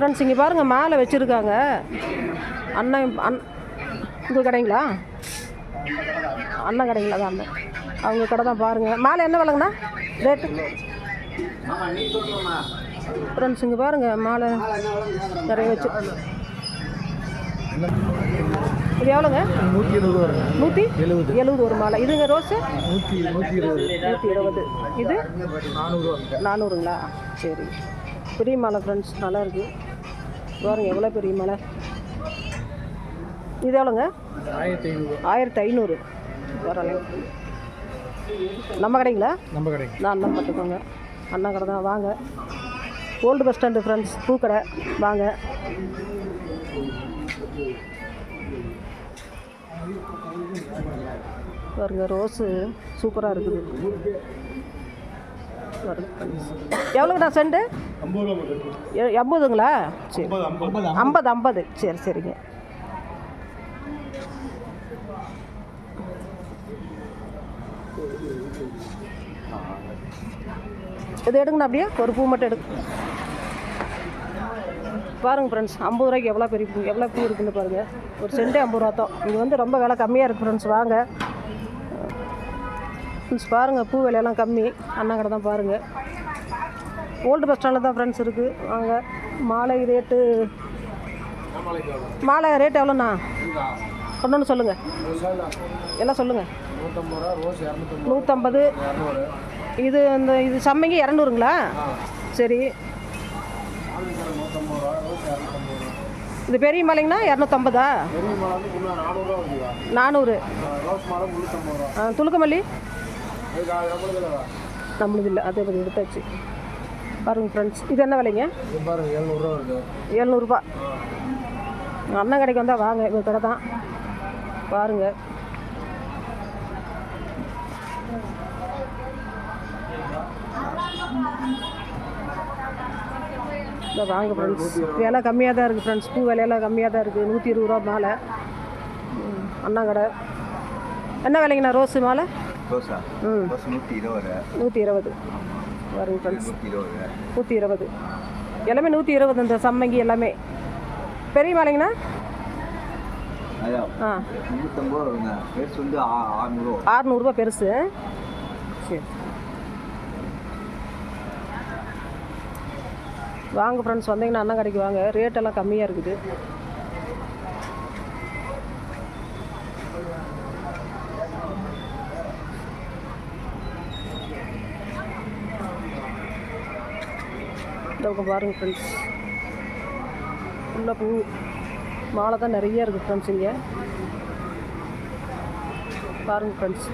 Friends இங்கே பாருங்கள் மாலை வச்சுருக்காங்க. அண்ணன் அண் உங்கள் கடைங்களா? அண்ணன் கடைங்களா தான் அண்ணன். அவங்க கடை தான் பாருங்கள் மாலை என்ன விலைங்கண்ணா? ரேட்டு ஃப்ரெண்ட்ஸ் இங்கே பாருங்கள் மாலை நிறைய வச்சு. இது எவ்வளோங்க? நூற்றி இருபது வருங்க நூற்றி எழுபது. எழுபது ஒரு மாலை. இதுங்க ரோஸு? நூற்றி நூற்றி இருபது. நூற்றி இருபது. இது? நானூறுவா நானூறுங்களா? சரி. பெரிய மாலை ஃப்ரெண்ட்ஸ் நல்லா இருக்கு. பாருங்க எவ்வளோ பெரிய மாலை? இது எவ்வளோங்க? ஆயிரத்தி ஐநூறு. ஆயிரத்தி ஐநூறு பரவாயில்ல நம்ம கடைங்களா? நம்ம கடைங்க. நான் அண்ணன் பார்த்துக்கோங்க. அண்ணா கடை தான். வாங்க. ஓல்டு பஸ் ஸ்டாண்டு ஃப்ரெண்ட்ஸ் பூக்கடை. வாங்க. பாருங்க ரோஸு. சூப்பராக இருக்குது. எவ்வளோங்கண்ணா செண்டு? எண்பதுங்களா சரி. ஐம்பது ஐம்பது. சரி சரிங்க. இது எடுங்கண்ணா அப்படியே. ஒரு பூ மட்டும் எடுங்க. பாருங்க ஃப்ரெண்ட்ஸ் ஐம்பது ரூபாய்க்கு எவ்வளோ பெரிய பூ எவ்வளோ பூ இருக்குன்னு பாருங்கள் ஒரு சென்டே ஐம்பது ரூபா தான். இங்கே வந்து ரொம்ப விலை கம்மியாக இருக்குது ஃப்ரெண்ட்ஸ் வாங்க. ஃப்ரெண்ட்ஸ் பாருங்கள் பூ விலையெல்லாம் கம்மி. அண்ணா கடை தான் பாருங்கள் ஓல்டு பஸ் ஸ்டாண்டில் தான் ஃப்ரெண்ட்ஸ் இருக்குது வாங்க மாலை ரேட்டு மாலை ரேட் எவ்வளோண்ணா? ஒன்று சொல்லுங்கள் எல்லாம் சொல்லுங்கள் நூற்றம்பது இது இந்த இது சம்மைங்க இரநூறுங்களா? சரி. இது பெரிய மாலைங்கண்ணா? இரநூத்தம்பதா? நானூறு. துளுக்கமல்லி நம்மளுது இல்லை அதே மாதிரி எடுத்தாச்சு. பாருங்க ஃப்ரெண்ட்ஸ் இது என்ன விலைங்க? இது எழுநூறுபா. அண்ணன் கடைக்கு வந்தால் வாங்க இவங்க கடை தான். பாருங்கள் இந்த வாங்க ஃப்ரெண்ட்ஸ் விலை கம்மியாக தான் இருக்குது ஃப்ரெண்ட்ஸ் பூ விலையெல்லாம் கம்மியாக தான் இருக்குது நூற்றி இருபது ரூபா மாலை. கடை. என்ன விலைங்கண்ணா ரோஸு மாலை? ம் நூற்றி இருபது நூற்றி இருபது பாருங்க ஃப்ரெண்ட்ஸ் நூற்றி இருபது எல்லாமே நூற்றி இருபது இந்த சம்மங்கி எல்லாமே பெரிய மாலைங்கண்ணா ஆ பெருசு சரி வாங்க ஃப்ரெண்ட்ஸ் வந்தீங்கன்னா அண்ணன் கடைக்கு வாங்க ரேட் எல்லாம் கம்மியாக இருக்குது இந்த பாருங்க ஃப்ரெண்ட்ஸ் உள்ள பூ மாலை தான் நிறைய இருக்குது ஃப்ரெண்ட்ஸ் இங்கே. பாருங்க ஃப்ரெண்ட்ஸ்